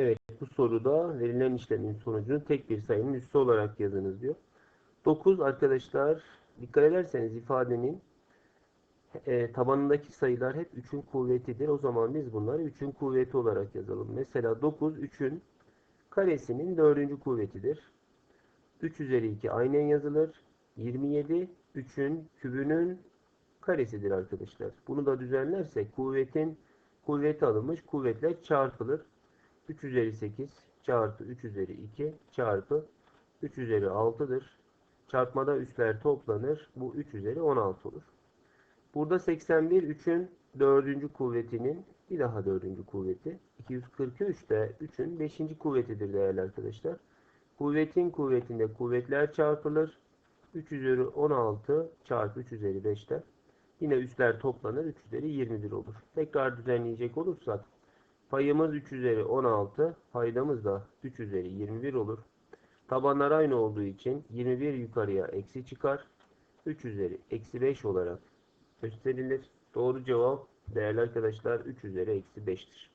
Evet, bu soruda verilen işlemin sonucunu tek bir sayının üssü olarak yazınız diyor. 9 arkadaşlar dikkat ederseniz ifadenin e, tabanındaki sayılar hep 3'ün kuvvetidir. O zaman biz bunları 3'ün kuvveti olarak yazalım. Mesela 9 3'ün karesinin 4. kuvvetidir. 3 üzeri 2 aynen yazılır. 27 3'ün kübünün karesidir arkadaşlar. Bunu da düzenlersek kuvvetin kuvveti alınmış kuvvetler çarpılır. 3 üzeri 8 çarpı 3 üzeri 2 çarpı 3 üzeri 6'dır. Çarpmada üsler toplanır. Bu 3 üzeri 16 olur. Burada 81 3'ün 4. kuvvetinin bir daha 4. kuvveti. 243 de 3'ün 5. kuvvetidir değerli arkadaşlar. Kuvvetin kuvvetinde kuvvetler çarpılır. 3 üzeri 16 çarpı 3 üzeri 5'te. Yine üsler toplanır. 3 üzeri 21 olur. Tekrar düzenleyecek olursak payımız 3 üzeri 16 paydamız da 3 üzeri 21 olur. Tabanlar aynı olduğu için 21 yukarıya eksi çıkar. 3 üzeri eksi 5 olarak gösterilir. Doğru cevap değerli arkadaşlar 3 üzeri eksi 5'tir.